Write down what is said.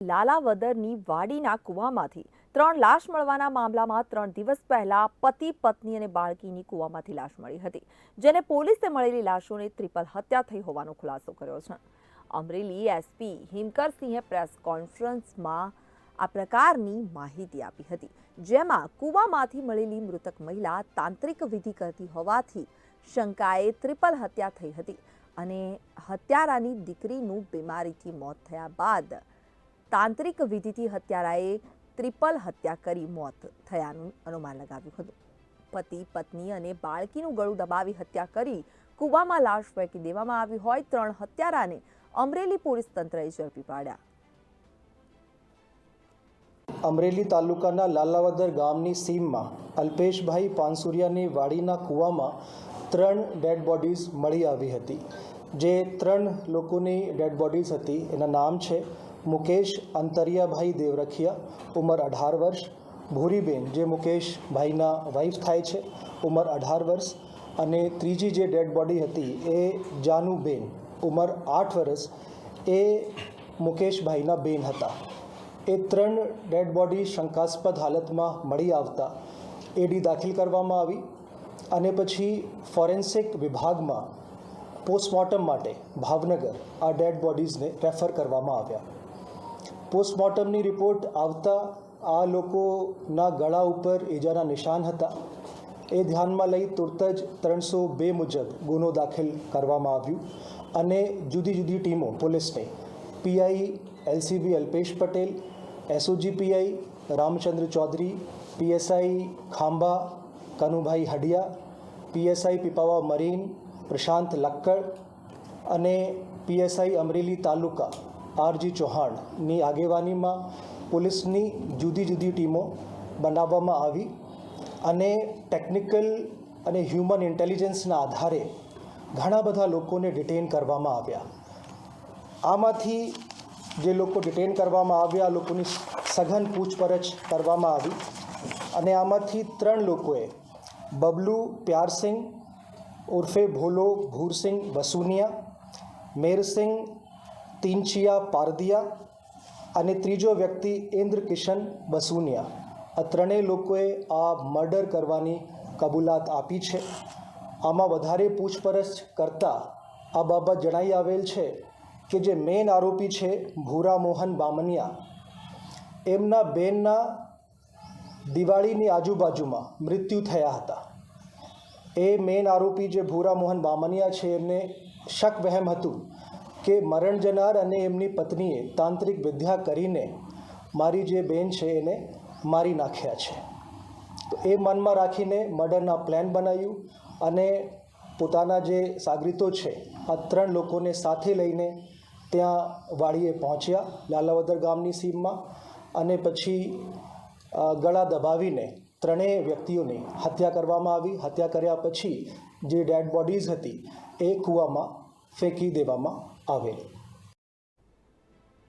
લાલાવદરની વાડીના કૂવામાંથી ત્રણ લાશ મળવાના મામલામાં ત્રણ દિવસ પહેલા પતિ, પત્ની અને બાળકીની કૂવામાંથી લાશ મળી હતી, જેને પોલીસે મળેલી લાશોને ત્રિપલ હત્યા થઈ હોવાનો ખુલાસો કર્યો છે. અમરેલી એસપી હિમકરસિંહે પ્રેસ કોન્ફરન્સમાં આ પ્રકારની માહિતી આપી હતી, જેમાં કૂવામાંથી મળેલી મૃતક મહિલા તાંત્રિક વિધિ કરતી હોવાથી શંકાએ ત્રિપલ હત્યા થઈ હતી અને હત્યારાની દીકરીનું બીમારીથી મોત થયા બાદ તાંત્રિક વિધિથી હત્યારાએ ત્રિપલ હત્યા કરી મોત થયાનું અનુમાન લગાવ્યું હતું. પતિ, પત્ની અને બાળકીનું ગળું દબાવી હત્યા કરી કૂવામાં લાશ ફેંકી દેવામાં આવી હોય ત્રણ હત્યારાને અમરેલી પોલીસ તંત્રએ ઝડપી પાડ્યા. અમરેલી તાલુકાના લાલાવદર ગામની સીમમાં અલ્પેશભાઈ પાનસુરિયાની વાડીના કૂવામાં ત્રણ ડેડ બોડીઝ મળી આવી હતી. જે ત્રણ લોકોની ડેડ બોડીઝ હતી, એના નામ છે મુકેશ અંતરિયાભાઈ દેવરખિયા, ઉંમર અઢાર વર્ષ. ભૂરીબેન, જે મુકેશભાઈના વાઈફ થાય છે, ઉંમર અઢાર વર્ષ. અને ત્રીજી જે ડેડ બોડી હતી એ જાનુબેન, ઉંમર આઠ વર્ષ. એ મુકેશભાઈના બેન હતા. એ ત્રણ ડેડ બોડી શંકાસ્પદ હાલતમાં મળી આવતા. એડી દાખલ કરવામાં આવી. અને પછી ફોરેન્સિક વિભાગમાં પોસ્ટમોર્ટમ માટે ભાવનગર આ ડેડ બોડીઝને રેફર કરવામાં આવ્યા. પોસ્ટમોર્ટમની રિપોર્ટ આવતા આ લોકોના ગળા ઉપર ઈજાના નિશાન હતા. એ ધ્યાનમાં લઈ તુરત જ ત્રણસો બે મુજબ ગુનો દાખલ કરવામાં આવ્યું અને જુદી જુદી ટીમો પોલીસને PI, LCB Alpesh Patel, SOG PI Ramchandra Chaudhary, PSI Khambha, Kanubhai Hadiya, PSI Pipavav marine, Prashant Lakkad અને પીએસઆઈ અમરેલી તાલુકા આરજી ચૌહાણની આગેવાનીમાં પોલીસની જુદી જુદી ટીમો બનાવવામાં આવી અને ટેકનિકલ અને હ્યુમન ઇન્ટેલિજન્સના આધારે ઘણા બધા લોકોને ડિટેન કરવામાં આવ્યા. આમાંથી જે લોકો ડિટેન કરવામાં આવ્યા લોકોની સઘન પૂછપરછ કરવામાં આવી અને આમાંથી ત્રણ લોકોએ બબલુ પ્યારસિંહ ઉર્ફે ભોલો ભૂરસિંહ વસુનિયા મેરસિંહ તીનચિયા પારદિયા અને ત્રીજો વ્યક્તિ ઇન્દ્ર કિશન બસુનિયા. આ ત્રણેય લોકોએ આ મર્ડર કરવાની કબૂલાત આપી છે. આમાં વધારે પૂછપરછ કરતાં આ બાબત જણાઈ આવેલ છે કે જે મેઇન આરોપી છે ભૂરા મોહન બામનિયા. એમના બેનના દિવાળીની આજુબાજુમાં મૃત્યુ થયા હતા. એ મેઇન આરોપી જે ભૂરા મોહન બામનિયા છે, એમને શક વહેમ હતું કે મરણ જનાર અને એમની પત્નીએ તાંત્રિક વિદ્યા કરીને મારી જે બેન છે એને મારી નાખ્યા છે. તો એ મનમાં રાખીને મર્ડરના પ્લાન બનાવ્યું અને પોતાના જે સાગરીતો છે, આ ત્રણ લોકોને સાથે લઈને ત્યાં વાડીએ પહોંચ્યા લાલાવદર ગામની સીમમાં અને પછી ગળા દબાવીને ત્રણેય વ્યક્તિઓની હત્યા કરવામાં આવી. હત્યા કર્યા પછી જે ડેડ બોડીઝ હતી એ કૂવામાં ફેંકી દેવામાં આવેલી